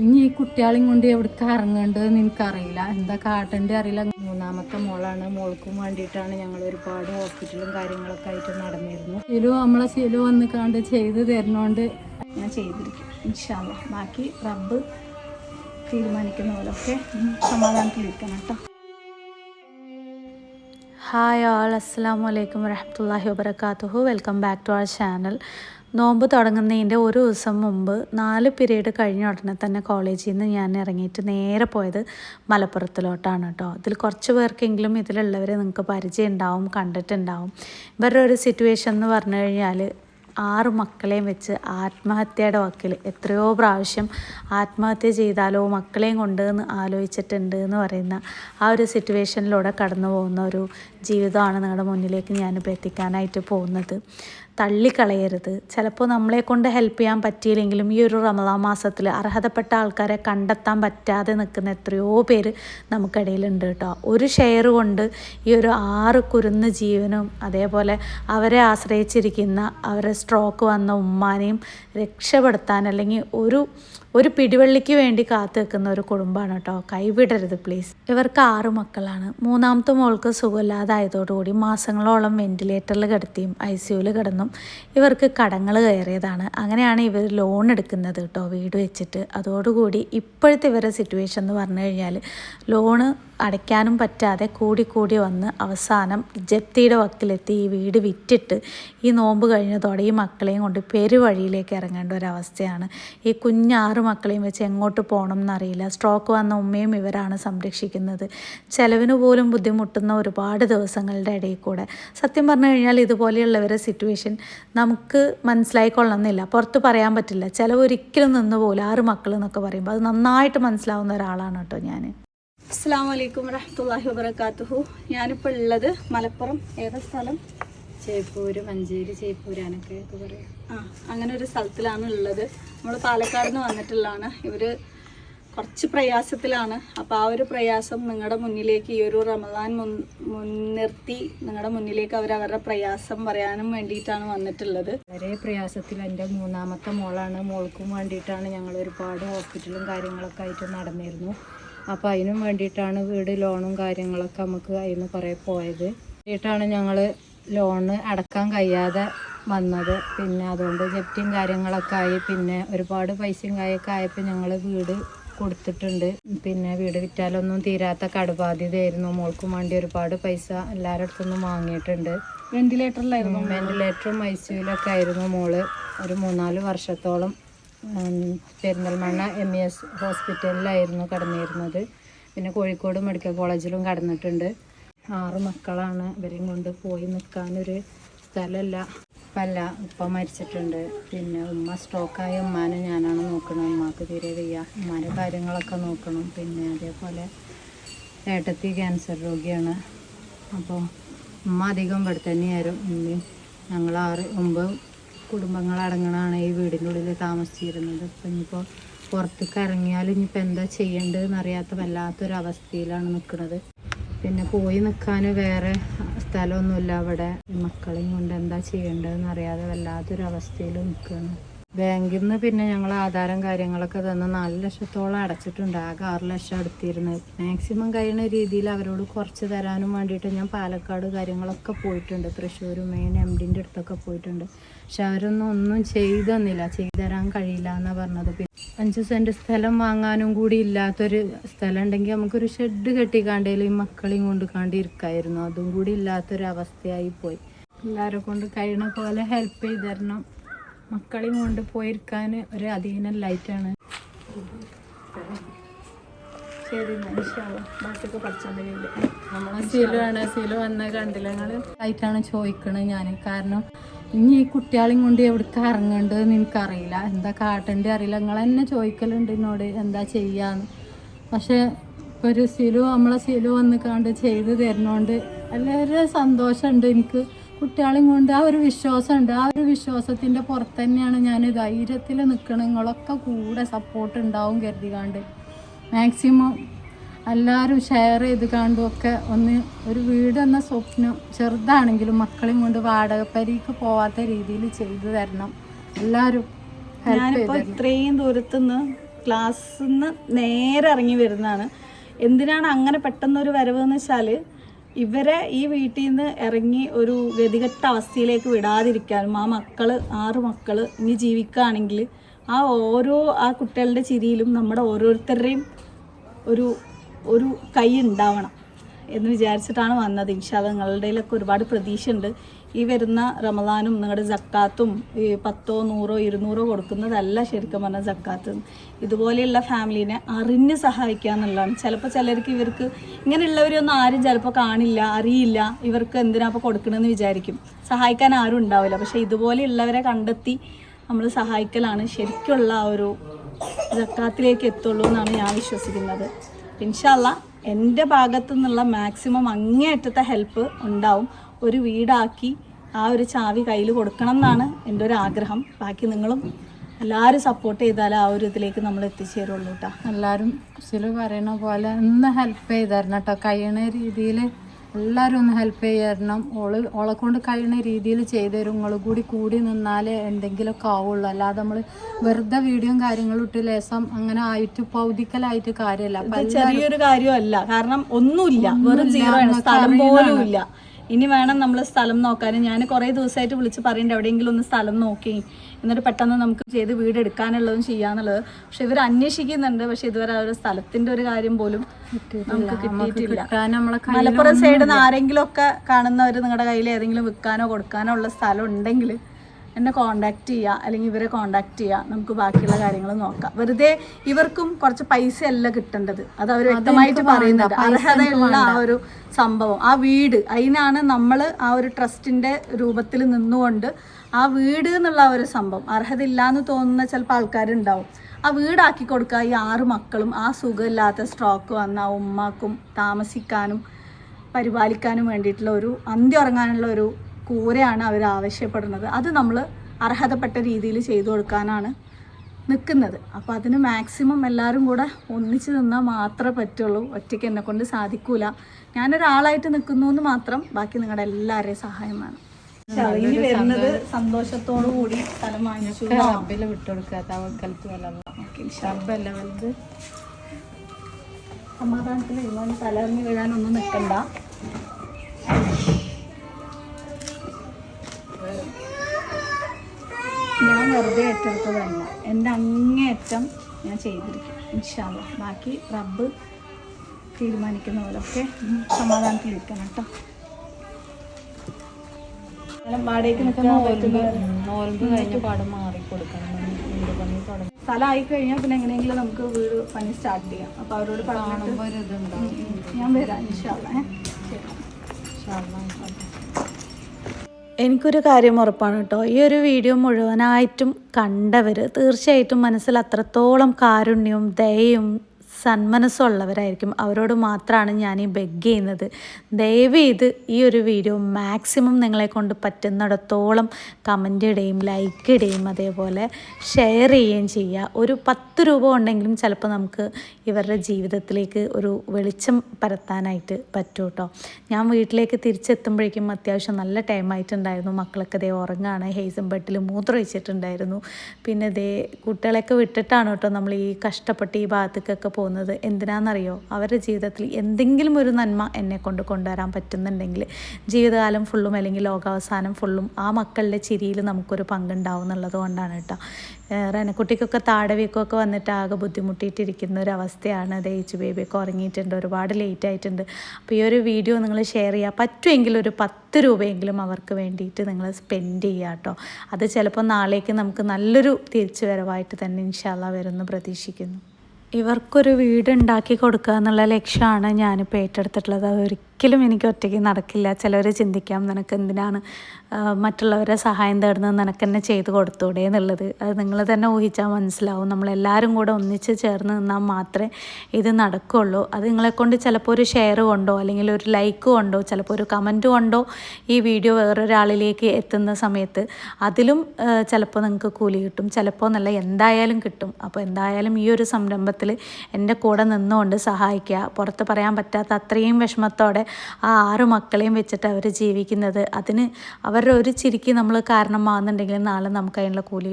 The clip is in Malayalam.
ഇനി ഈ കുട്ടികളെയും കൊണ്ട് എവിടേക്ക് ഇറങ്ങേണ്ടതെന്ന് എനിക്കറിയില്ല. എന്താ കാട്ടേണ്ടത് അറിയില്ല. മൂന്നാമത്തെ മോളാണ്. മോൾക്കും വേണ്ടിയിട്ടാണ് ഞങ്ങൾ ഒരുപാട് ഹോസ്പിറ്റലും കാര്യങ്ങളൊക്കെ ആയിട്ട് നടന്നിരുന്നു. ശിലു നമ്മളെ ശിലു വന്ന് കണ്ട് ചെയ്ത് തരുന്നോണ്ട് ഞാൻ ചെയ്തിരിക്കും. ഇൻഷാല്ല ബാക്കി റബ്ബ് തീരുമാനിക്കുന്ന പോലൊക്കെ സമാധാനത്തിലിരിക്കണം കേട്ടോ. ഹായ് ആൾ അസ്സാം വലൈക്കും വരഹമുല്ലാഹി വബർക്കാത്തുഹു welcome back to our channel നോമ്പ് തുടങ്ങുന്നതിന്റെ ഒരു ദിവസം മുമ്പ് നാല് പീരീഡ് കഴിഞ്ഞ ഉടനെ തന്നെ കോളേജിൽ നിന്ന് ഞാൻ ഇറങ്ങിയിട്ട് നേരെ പോയത് മലപ്പുറത്തിലോട്ടാണ് കേട്ടോ. ഇതിൽ കുറച്ച് പേർക്കെങ്കിലും ഇതിലുള്ളവരെ നിങ്ങൾക്ക് പരിചയം ഉണ്ടാവും കണ്ടിട്ടുണ്ടാവും. ഇവരുടെ ഒരു സിറ്റുവേഷൻ എന്ന് പറഞ്ഞു കഴിഞ്ഞാൽ ആറ് മക്കളെയും വെച്ച് ആത്മഹത്യയുടെ വക്കിൽ എത്രയോ പ്രാവശ്യം ആത്മഹത്യ ചെയ്താലോ മക്കളെയും കൊണ്ട് എന്ന് ആലോചിച്ചിട്ടുണ്ട് എന്ന് പറയുന്ന ആ ഒരു സിറ്റുവേഷനിലൂടെ കടന്നു പോകുന്ന ഒരു ജീവിതമാണ് നിങ്ങളുടെ മുന്നിലേക്ക് ഞാനിപ്പോൾ എത്തിക്കാനായിട്ട് പോകുന്നത്. തള്ളിക്കളയരുത്. ചിലപ്പോൾ നമ്മളെ കൊണ്ട് ഹെൽപ്പ് ചെയ്യാൻ പറ്റിയില്ലെങ്കിലും ഈ ഒരു റമദാൻ മാസത്തിൽ അർഹതപ്പെട്ട ആൾക്കാരെ കണ്ടെത്താൻ പറ്റാതെ നിൽക്കുന്ന എത്രയോ പേര് നമുക്കിടയിലുണ്ട് കേട്ടോ. ഒരു ഷെയർ കൊണ്ട് ഈ ഒരു ആറ് കുരുന്ന് ജീവനും അതേപോലെ അവരെ ആശ്രയിച്ചിരിക്കുന്ന അവരെ സ്ട്രോക്ക് വന്ന ഉമ്മാനെയും രക്ഷപ്പെടുത്താൻ അല്ലെങ്കിൽ ഒരു ഒരു പിടിവള്ളിക്ക് വേണ്ടി കാത്തു നിൽക്കുന്ന ഒരു കുടുംബമാണ് കേട്ടോ. കൈവിടരുത് പ്ലീസ് ഇവർക്ക് ആറ് മക്കളാണ്. മൂന്നാമത്തെ മോൾക്ക് സുഖമില്ലാതായതോടുകൂടി മാസങ്ങളോളം വെന്റിലേറ്ററിൽ കിടത്തിയും ഐ സിയുവിൽ കിടന്നും ഇവർക്ക് കടങ്ങൾ കയറിയതാണ്. അങ്ങനെയാണ് ഇവർ ലോൺ എടുക്കുന്നത് കേട്ടോ വീട് വെച്ചിട്ട്. അതോടുകൂടി ഇപ്പോഴത്തെ ഇവരുടെ സിറ്റുവേഷൻ എന്ന് പറഞ്ഞു കഴിഞ്ഞാൽ ലോണ് അടയ്ക്കാനും പറ്റാതെ കൂടി കൂടി വന്ന് അവസാനം ജപ്തിയുടെ വക്കിലെത്തി ഈ വീട് വിറ്റിട്ട് ഈ നോമ്പ് കഴിഞ്ഞതോടെ ഈ മക്കളെയും കൊണ്ട് പെരുവഴിയിലേക്ക് ഇറങ്ങേണ്ട ഒരവസ്ഥയാണ്. ഈ കുഞ്ഞാറ് മക്കളെയും വെച്ച് എങ്ങോട്ട് പോകണം എന്നറിയില്ല സ്ട്രോക്ക് വന്ന ഉമ്മയും ഇവരാണ് സംരക്ഷിക്കുന്നത്. ചിലവിന് പോലും ബുദ്ധിമുട്ടുന്ന ഒരുപാട് ദിവസങ്ങളുടെ ഇടയിൽ കൂടെ. സത്യം പറഞ്ഞു കഴിഞ്ഞാൽ ഇതുപോലെയുള്ളവരെ സിറ്റുവേഷൻ നമുക്ക് മനസ്സിലായിക്കൊള്ളണമെന്നില്ല പുറത്ത് പറയാൻ പറ്റില്ല. ചിലവ് ഒരിക്കലും നിന്ന് പോലും ആറ് മക്കൾ എന്നൊക്കെ പറയുമ്പോൾ അത് നന്നായിട്ട് മനസ്സിലാവുന്ന ഒരാളാണ് കേട്ടോ ഞാൻ അസ്സാം വലൈക്കും വരഹമുല്ലാഹി വബർക്കാത്തുഹു ഞാനിപ്പോൾ ഉള്ളത് മലപ്പുറം ഏതാ സ്ഥലം? ചേപ്പൂര് മഞ്ചേരി ചേപ്പൂര് അനക്കൊക്കെ പറയാം. ആ അങ്ങനെ ഒരു സ്ഥലത്തിലാണ് ഉള്ളത്. നമ്മൾ പാലക്കാട് നിന്ന് വന്നിട്ടുള്ളതാണ്. ഇവർ കുറച്ച് പ്രയാസത്തിലാണ്. അപ്പോൾ ആ ഒരു പ്രയാസം നിങ്ങളുടെ മുന്നിലേക്ക് ഈ ഒരു റമദാൻ മുൻ മുൻനിർത്തി നിങ്ങളുടെ മുന്നിലേക്ക് അവർ അവരുടെ പ്രയാസം പറയാനും വേണ്ടിയിട്ടാണ് വന്നിട്ടുള്ളത്. വളരെ പ്രയാസത്തിൽ എന്റെ മൂന്നാമത്തെ മോളാണ്. മോൾക്കും വേണ്ടിയിട്ടാണ് ഞങ്ങൾ ഒരുപാട് ഹോസ്പിറ്റലും കാര്യങ്ങളൊക്കെ ആയിട്ട് നടന്നിരുന്നു. അപ്പോൾ അതിനും വേണ്ടിയിട്ടാണ് വീട് ലോണും കാര്യങ്ങളൊക്കെ നമുക്ക് അതിൽ നിന്ന് കുറേ പോയത്. വേണ്ടിയിട്ടാണ് ഞങ്ങൾ ലോണ് അടക്കാൻ കഴിയാതെ വന്നത്. പിന്നെ അതുകൊണ്ട് ജപ്തിയും കാര്യങ്ങളൊക്കെ ആയി. പിന്നെ ഒരുപാട് പൈസയും കാര്യമൊക്കെ ആയപ്പോൾ ഞങ്ങൾ വീട് കൊടുത്തിട്ടുണ്ട്. പിന്നെ വീട് വിറ്റാലൊന്നും തീരാത്ത കടബാധ്യതയായിരുന്നു. മോൾക്കും വേണ്ടി ഒരുപാട് പൈസ എല്ലാവരുടെ അടുത്തുനിന്നും വാങ്ങിയിട്ടുണ്ട്. വെന്റിലേറ്ററിലായിരുന്നു വെന്റിലേറ്ററും ഐ സിയുലൊക്കെ ആയിരുന്നു മോൾ. ഒരു മൂന്നാൽ വർഷത്തോളം പെരിന്തൽമണ്ണ എം ഇ എസ് ഹോസ്പിറ്റലിലായിരുന്നു കടന്നിരുന്നത്. പിന്നെ കോഴിക്കോട് മെഡിക്കൽ കോളേജിലും കടന്നിട്ടുണ്ട്. ആറ് മക്കളാണ് ഇവരെയും കൊണ്ട് പോയി നിൽക്കാനൊരു സ്ഥലമല്ല. പല്ല ഉപ്പ മരിച്ചിട്ടുണ്ട്. പിന്നെ ഉമ്മ സ്ട്രോക്കായ ഉമ്മാനെ ഞാനാണ് നോക്കണം ഉമ്മാക്ക് തീരെ വയ്യ. ഉമ്മാന്റെ കാര്യങ്ങളൊക്കെ നോക്കണം. പിന്നെ അതേപോലെ ഏട്ടത്തി ക്യാൻസർ രോഗിയാണ്. അപ്പോൾ ഉമ്മ അധികം ഇവിടെ തന്നെയായിരുന്നു ഉമ്മയും ഞങ്ങൾ ആറ് ഒമ്പത് കുടുംബങ്ങളടങ്ങണാണ് ഈ വീടിന്റെ ഉള്ളിൽ താമസിച്ചിരുന്നത്. അപ്പം ഇനിയിപ്പോൾ പുറത്തേക്ക് ഇറങ്ങിയാൽ ഇനിയിപ്പോൾ എന്താ ചെയ്യേണ്ടതെന്ന് അറിയാത്ത വല്ലാത്തൊരവസ്ഥയിലാണ് നിൽക്കുന്നത്. പിന്നെ പോയി നിൽക്കാൻ വേറെ സ്ഥലമൊന്നുമില്ല അവിടെ. മക്കളെയും കൊണ്ട് എന്താ ചെയ്യേണ്ടതെന്ന് അറിയാതെ വല്ലാത്തൊരവസ്ഥയിൽ നിൽക്കുകയാണ്. ബാങ്കിൽ നിന്ന് പിന്നെ ഞങ്ങൾ ആധാരം കാര്യങ്ങളൊക്കെ തന്ന് നാല് ലക്ഷത്തോളം അടച്ചിട്ടുണ്ട്. ആകെ ആറ് ലക്ഷം അടുത്തിരുന്നത് മാക്സിമം കഴിയുന്ന രീതിയിൽ അവരോട് കുറച്ച് തരാനും വേണ്ടിയിട്ട് ഞാൻ പാലക്കാട് കാര്യങ്ങളൊക്കെ പോയിട്ടുണ്ട്. തൃശ്ശൂർ മെയിൻ എം ഡിന്റെ അടുത്തൊക്കെ പോയിട്ടുണ്ട്. പക്ഷെ അവരൊന്നും ഒന്നും ചെയ്തു തന്നില്ല. ചെയ്തു തരാൻ കഴിയില്ല എന്നാണ് പറഞ്ഞത്. പിന്നെ അഞ്ച് സെന്റ് സ്ഥലം വാങ്ങാനും കൂടി ഇല്ലാത്തൊരു സ്ഥലം ഉണ്ടെങ്കിൽ നമുക്കൊരു ഷെഡ് കെട്ടിക്കാണ്ടേലും ഈ മക്കളെയും കൊണ്ട് കാണ്ടിരിക്കായിരുന്നു അതും കൂടി ഇല്ലാത്തൊരു അവസ്ഥയായി പോയി. എല്ലാവരെ കൊണ്ട് കഴിയണ പോലെ ഹെൽപ്പ് ചെയ്ത് തരണം. മക്കളെയും കൊണ്ട് പോയിരിക്കാൻ ഒരു അധീനം ലൈറ്റാണ് ശരി മനുഷ്യ ബാക്കിയൊക്കെ പഠിച്ചോണ്ടില്ല നമ്മളെ സിലുവാണ് സിലു വന്ന കണ്ടില്ല ഞങ്ങൾ ആയിട്ടാണ് ചോദിക്കണത് ഞാൻ കാരണം ഇനി ഈ കുട്ടികളെയും കൊണ്ട് എവിടേക്ക് ഇറങ്ങേണ്ടതെന്ന് എനിക്കറിയില്ല. എന്താ കാട്ടേണ്ടത് അറിയില്ല. നിങ്ങൾ തന്നെ ചോദിക്കലുണ്ട് എന്നോട് എന്താ ചെയ്യാന്ന്. പക്ഷെ ഇപ്പൊ ഒരു സിലു നമ്മളെ സിലു വന്ന് കണ്ട് ചെയ്ത് തരുന്നോണ്ട് എല്ലാവരും സന്തോഷമുണ്ട് എനിക്ക്. കുട്ടികളെയും കൊണ്ട് ആ ഒരു വിശ്വാസമുണ്ട്. ആ ഒരു വിശ്വാസത്തിന്റെ പുറത്ത് തന്നെയാണ് ഞാൻ ധൈര്യത്തിൽ നിൽക്കണം നിങ്ങളൊക്കെ കൂടെ സപ്പോർട്ട് ഉണ്ടാവും കരുതികാണ്ട് മാക്സിമം എല്ലാവരും ഷെയർ ചെയ്ത് കണ്ടും ഒക്കെ ഒന്ന് ഒരു വീട് എന്ന സ്വപ്നം ചെറുതാണെങ്കിലും മക്കളെയും കൊണ്ട് വാടകപ്പരിക്ക് പോവാത്ത രീതിയിൽ ചെയ്തു തരണം. എല്ലാവരും ഞാനിപ്പോൾ ഇത്രയും ദൂരത്തുനിന്ന് ക്ലാസ്സിൽ നിന്ന് നേരെ ഇറങ്ങി വരുന്നതാണ്. എന്തിനാണ് അങ്ങനെ പെട്ടെന്നൊരു വരവ് എന്ന് വെച്ചാൽ ഇവരെ ഈ വീട്ടിൽ നിന്ന് ഇറങ്ങി ഒരു ഗതികെട്ട അവസ്ഥയിലേക്ക് വിടാതിരിക്കാനും ആ മക്കൾ ആറ് മക്കൾ ഇനി ജീവിക്കുകയാണെങ്കിൽ ആ ഓരോ ആ കുട്ടികളുടെ ചിരിയിലും നമ്മുടെ ഓരോരുത്തരുടെയും ഒരു ഒരു കൈ ഉണ്ടാവണം എന്ന് വിചാരിച്ചിട്ടാണ് വന്നത്. ഇൻഷാല്ല നിങ്ങളുടെയിലൊക്കെ ഒരുപാട് പ്രതീക്ഷയുണ്ട്. ഈ വരുന്ന റമദാനും നിങ്ങളുടെ ജക്കാത്തും ഈ പത്തോ നൂറോ ഇരുന്നൂറോ കൊടുക്കുന്നതല്ല ശരിക്കും പറഞ്ഞാൽ ജക്കാത്ത് ഇതുപോലെയുള്ള ഫാമിലീനെ അറിഞ്ഞ് സഹായിക്കുക എന്നുള്ളതാണ്. ചിലപ്പോൾ ചിലർക്ക് ഇവർക്ക് ഇങ്ങനെയുള്ളവരൊന്നും ആരും ചിലപ്പോൾ കാണില്ല അറിയില്ല. ഇവർക്ക് എന്തിനാ അപ്പോൾ കൊടുക്കണമെന്ന് വിചാരിക്കും. സഹായിക്കാൻ ആരും ഉണ്ടാവില്ല. പക്ഷേ ഇതുപോലെയുള്ളവരെ കണ്ടെത്തി നമ്മൾ സഹായിക്കലാണ് ശരിക്കുള്ള ആ ഒരു ജക്കാത്തിലേക്ക് എത്തുള്ളൂ എന്നാണ് ഞാൻ വിശ്വസിക്കുന്നത്. ഇൻഷാല്ല എന്റെ ഭാഗത്തു നിന്നുള്ള മാക്സിമം അങ്ങേയറ്റത്തെ ഹെൽപ്പ് ഉണ്ടാവും. ഒരു വീടാക്കി ആ ഒരു ചാവി കയ്യിൽ കൊടുക്കണം എന്നാണ് എന്റെ ഒരു ആഗ്രഹം. ബാക്കി നിങ്ങളും എല്ലാവരും സപ്പോർട്ട് ചെയ്താലേ ആ ഒരു ഇതിലേക്ക് നമ്മൾ എത്തിച്ചേരുള്ളൂ കേട്ടോ എല്ലാവരും സിലു പറയണ പോലെ ഒന്ന് ഹെൽപ്പ് ചെയ്തായിരുന്നു കേട്ടോ കഴിയണ രീതിയിൽ എല്ലാവരും ഒന്ന് ഹെൽപ്പ് ചെയ്യണം. ഓൾ ഓളെ കൊണ്ട് കഴിയുന്ന രീതിയിൽ ചെയ്തു തരും നിങ്ങൾ കൂടി കൂടി നിന്നാലേ എന്തെങ്കിലുമൊക്കെ ആവുള്ളൂ. അല്ലാതെ നമ്മൾ വെറുതെ വീഡിയോയും കാര്യങ്ങളും ഇട്ട് ലേസം അങ്ങനെ ആയിട്ട് പൗതിക്കലായിട്ട് കാര്യമല്ല. ചെറിയൊരു കാര്യമല്ല. കാരണം ഒന്നുമില്ല. വെറും സ്ഥലം പോലും ഇല്ല ഇനി വേണം നമ്മൾ സ്ഥലം നോക്കാൻ ഞാൻ കുറേ ദിവസമായിട്ട് വിളിച്ച് പറയുന്നുണ്ട് എവിടെയെങ്കിലും ഒന്ന് സ്ഥലം നോക്കി. എന്നിട്ട് പെട്ടെന്ന് നമുക്ക് ചെയ്ത് വീട് എടുക്കാനുള്ളതും ചെയ്യാന്നുള്ളത്. പക്ഷെ ഇവർ അന്വേഷിക്കുന്നുണ്ട്. പക്ഷെ ഇതുവരെ ആ ഒരു സ്ഥലത്തിന്റെ ഒരു കാര്യം പോലും നമുക്ക് കിട്ടിയിട്ടില്ല. മലപ്പുറം സൈഡിൽ നിന്ന് ആരെങ്കിലും ഒക്കെ കാണുന്നവർ നിങ്ങളുടെ കയ്യിൽ ഏതെങ്കിലും വിൽക്കാനോ കൊടുക്കാനോ ഉള്ള സ്ഥലം ഉണ്ടെങ്കിൽ എന്നെ കോണ്ടാക്ട് ചെയ്യുക അല്ലെങ്കിൽ ഇവരെ കോണ്ടാക്ട് ചെയ്യുക നമുക്ക് ബാക്കിയുള്ള കാര്യങ്ങൾ നോക്കാം. വെറുതെ ഇവർക്കും കുറച്ച് പൈസ അല്ല കിട്ടേണ്ടത്. അത് അവർ വ്യക്തമായിട്ട് പറയുന്നത് അർഹതയുള്ള ആ ഒരു സംഭവം. ആ വീട് അതിനാണ് നമ്മൾ ആ ഒരു ട്രസ്റ്റിന്റെ രൂപത്തിൽ നിന്നുകൊണ്ട് ആ വീട് എന്നുള്ള ആ ഒരു സംഭവം. അർഹതയില്ല എന്ന് തോന്നുന്ന ചിലപ്പോൾ ആൾക്കാരുണ്ടാവും. ആ വീടാക്കി കൊടുക്കുക ഈ ആറ് മക്കളും ആ സുഖമില്ലാത്ത സ്ട്രോക്ക് വന്ന ആ ഉമ്മാക്കും താമസിക്കാനും പരിപാലിക്കാനും വേണ്ടിയിട്ടുള്ള ഒരു അന്ത്യ ഉറങ്ങാനുള്ള ഒരു കൂരയാണ് അവർ ആവശ്യപ്പെടുന്നത്. അത് നമ്മൾ അർഹതപ്പെട്ട രീതിയിൽ ചെയ്തു കൊടുക്കാനാണ് നിൽക്കുന്നത്. അപ്പോൾ അതിന് മാക്സിമം എല്ലാവരും കൂടെ ഒന്നിച്ച് നിന്നാൽ മാത്രമേ പറ്റുള്ളൂ. ഒറ്റയ്ക്ക് എന്നെ കൊണ്ട് സാധിക്കൂല. ഞാനൊരാളായിട്ട് നിൽക്കുന്നു എന്ന് മാത്രം ബാക്കി നിങ്ങളുടെ എല്ലാവരുടെയും സഹായം വേണം. ഇനി വരുന്നത് സന്തോഷത്തോടു കൂടി സ്ഥലം വാങ്ങിച്ചു. റബ്ബിൽ വിട്ടുകൊടുക്കുക തവക്കലത്ത് വല്ല വലുത്. സമാധാനത്തിൽ ഇങ്ങനെ തലറിഞ്ഞ് വീഴാനൊന്നും നിൽക്കണ്ട. ഞാൻ വെറുതെ ഏറ്റെടുത്തതല്ല. എന്റെ അങ്ങേയറ്റം ഞാൻ ചെയ്തിരിക്കും. ഇൻഷാല്ല ബാക്കി റബ്ബ് തീരുമാനിക്കുന്ന പോലൊക്കെ സമാധാനത്തിലിരിക്കണം കേട്ടോ. സ്ഥലം വാടകയ്ക്ക് നിൽക്കുന്ന പറ്റുന്ന നോൽമ്പ് കഴിഞ്ഞ പാട് മാറി കൊടുക്കണം വീട് പണി തുടങ്ങി. സ്ഥലമായി കഴിഞ്ഞാൽ പിന്നെ എങ്ങനെയെങ്കിലും നമുക്ക് വീട് പണി സ്റ്റാർട്ട് ചെയ്യാം. അപ്പോൾ അവരോട് പറഞ്ഞിട്ട് ഇതുണ്ടാവും. ഞാൻ വരാം ഇൻഷാല്ല ശരി ഷാർമ എനിക്കൊരു കാര്യം ഉറപ്പാണ് കേട്ടോ. ഈ ഒരു വീഡിയോ മുഴുവനായിട്ടും കണ്ടവർ തീർച്ചയായിട്ടും മനസ്സിൽ അത്രത്തോളം കാരുണ്യവും ദയയും സന്മനസ്സുള്ളവരായിരിക്കും. അവരോട് മാത്രമാണ് ഞാൻ ഈ ബെഗ് ചെയ്യുന്നത്. ദയവ് ചെയ്ത് ഈ ഒരു വീഡിയോ മാക്സിമം നിങ്ങളെ കൊണ്ട് പറ്റുന്നിടത്തോളം കമന്റ് ഇടുകയും ലൈക്ക് ഇടുകയും അതേപോലെ ഷെയർ ചെയ്യുകയും ചെയ്യുക. ഒരു പത്ത് രൂപ ഉണ്ടെങ്കിലും ചിലപ്പോൾ നമുക്ക് ഇവരുടെ ജീവിതത്തിലേക്ക് ഒരു വെളിച്ചം പരത്താനായിട്ട് പറ്റും കേട്ടോ ഞാൻ വീട്ടിലേക്ക് തിരിച്ചെത്തുമ്പോഴേക്കും അത്യാവശ്യം നല്ല ടൈം ആയിട്ടുണ്ടായിരുന്നു. മക്കളൊക്കെ ദേ ഉറങ്ങാണ്. ഹേസും ബെട്ടിൽ മൂത്രം വെച്ചിട്ടുണ്ടായിരുന്നു പിന്നെ ദേ കുട്ടികളെയൊക്കെ വിട്ടിട്ടാണ് കേട്ടോ നമ്മൾ ഈ കഷ്ടപ്പെട്ട് ഈ ഭാഗത്തേക്കൊക്കെ പോകുന്നത്. എന്തിനാണെന്നറിയോ? അവരുടെ ജീവിതത്തിൽ എന്തെങ്കിലും ഒരു നന്മ എന്നെ കൊണ്ട് കൊണ്ടുവരാൻ പറ്റുന്നുണ്ടെങ്കിൽ ജീവിതകാലം ഫുള്ളും അല്ലെങ്കിൽ ലോകാവസാനം ഫുള്ളും ആ മക്കളുടെ ചിരിയിൽ നമുക്കൊരു പങ്കുണ്ടാവും എന്നുള്ളത് കൊണ്ടാണ് കേട്ടോ. റനക്കുട്ടിക്കൊക്കെ താടവീക്കമൊക്കെ വന്നിട്ട് ആകെ ബുദ്ധിമുട്ടിയിട്ടിരിക്കുന്ന ഒരു അവസ്ഥയാണ്. ദയിച്ചു ബേബിയൊക്കെ ഉറങ്ങിയിട്ടുണ്ട് ഒരുപാട് ലേറ്റ് ആയിട്ടുണ്ട്. അപ്പോൾ ഈ ഒരു വീഡിയോ നിങ്ങൾ ഷെയർ ചെയ്യുക പറ്റുമെങ്കിൽ ഒരു പത്ത് രൂപയെങ്കിലും അവർക്ക് വേണ്ടിയിട്ട് നിങ്ങൾ സ്പെൻഡ് ചെയ്യുക കേട്ടോ. അത് ചിലപ്പോൾ നാളേക്ക് നമുക്ക് നല്ലൊരു തിരിച്ചു വരവായിട്ട് തന്നെ ഇൻഷാല്ല വരുമെന്ന് പ്രതീക്ഷിക്കുന്നു. ഇവർക്കൊരു വീട് ഉണ്ടാക്കി കൊടുക്കുക എന്നുള്ള ലക്ഷ്യമാണ് ഞാനിപ്പോൾ ഏറ്റെടുത്തിട്ടുള്ളത്. അത് ഒരിക്കലും എനിക്ക് ഒറ്റയ്ക്ക് നടക്കില്ല. ചിലർ ചിന്തിക്കാം നിനക്ക് എന്തിനാണ് മറ്റുള്ളവരെ സഹായം തേടുന്നത് നിനക്ക് തന്നെ ചെയ്ത് കൊടുത്തൂടെ? എന്നുള്ളത്. അത് നിങ്ങൾ തന്നെ ഊഹിച്ചാൽ മനസ്സിലാവും. നമ്മളെല്ലാവരും കൂടെ ഒന്നിച്ച് ചേർന്ന് നിന്നാൽ മാത്രമേ ഇത് നടക്കുകയുള്ളൂ അത് നിങ്ങളെക്കൊണ്ട് ചിലപ്പോൾ ഒരു ഷെയർ കൊണ്ടോ അല്ലെങ്കിൽ ഒരു ലൈക്ക് കൊണ്ടോ ചിലപ്പോൾ ഒരു കമന്റ് കൊണ്ടോ ഈ വീഡിയോ വേറൊരാളിലേക്ക് എത്തുന്ന സമയത്ത് അതിലും ചിലപ്പോൾ നിങ്ങൾക്ക് കൂലി കിട്ടും. ചിലപ്പോൾ നല്ല എന്തായാലും കിട്ടും. അപ്പോൾ എന്തായാലും ഈ ഒരു സംരംഭത്തിൽ എന്റെ കൂടെ നിന്നുകൊണ്ട് സഹായിക്കുക. പുറത്ത് പറയാൻ പറ്റാത്ത അത്രയും വിഷമത്തോടെ ആ ആറ് മക്കളെയും വെച്ചിട്ട് അവർ ജീവിക്കുന്നത്. അതിന് അവരുടെ ഒരു ചിരിക്ക് നമ്മൾ കാരണമാകുന്നുണ്ടെങ്കിൽ നാളെ നമുക്ക് അതിനുള്ള കൂലി